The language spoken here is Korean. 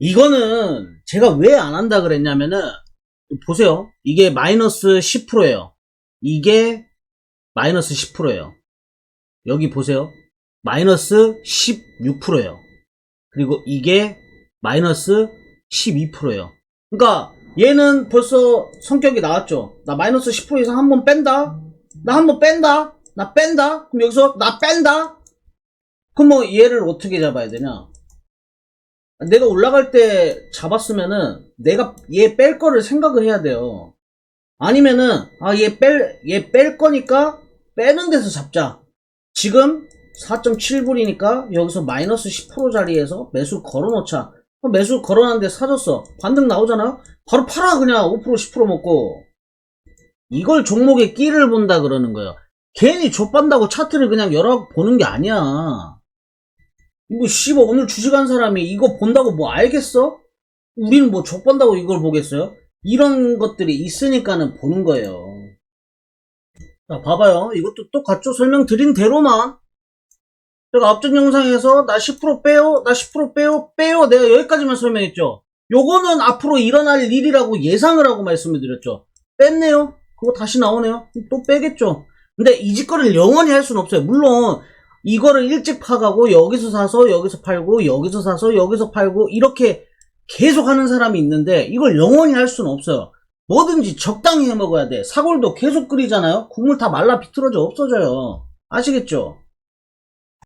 이거는 제가 왜 안 한다 그랬냐면은 보세요. 이게 마이너스 10%예요. 이게 마이너스 10%예요. 여기 보세요. 마이너스 16%예요. 그리고 이게 마이너스 12%예요. 그러니까 얘는 벌써 성격이 나왔죠. 나 마이너스 10% 이상 한 번 뺀다. 나 한 번 뺀다. 나 뺀다. 그럼 여기서 나 뺀다. 그럼 뭐 얘를 어떻게 잡아야 되냐? 내가 올라갈 때 잡았으면은 내가 얘 뺄 거를 생각을 해야 돼요. 아니면은 아 얘 뺄 얘 뺄 거니까 빼는 데서 잡자. 지금 4.7불이니까 여기서 마이너스 10% 자리에서 매수 걸어놓자. 매수 걸어놨는데 사줬어. 반등 나오잖아. 바로 팔아 그냥 5% 10% 먹고. 이걸 종목에 끼를 본다 그러는 거예요. 괜히 좆반다고 차트를 그냥 열어 보는 게 아니야. 이거 씨발 오늘 주식한 사람이 이거 본다고 뭐 알겠어? 우리는 뭐 족본다고 이걸 보겠어요? 이런 것들이 있으니까는 보는 거예요. 자, 봐봐요. 이것도 똑같죠? 설명드린 대로만. 제가 앞전 영상에서 나 10% 빼요, 나 10% 빼요, 빼요. 내가 여기까지만 설명했죠. 요거는 앞으로 일어날 일이라고 예상을 하고 말씀을 드렸죠. 뺐네요. 그거 다시 나오네요. 또 빼겠죠. 근데 이 짓거리를 영원히 할 수는 없어요. 물론 이거를 일찍 파가고 여기서 사서 여기서 팔고 여기서 사서 여기서 팔고 이렇게 계속 하는 사람이 있는데 이걸 영원히 할 수는 없어요. 뭐든지 적당히 해 먹어야 돼. 사골도 계속 끓이잖아요. 국물 다 말라 비틀어져 없어져요. 아시겠죠?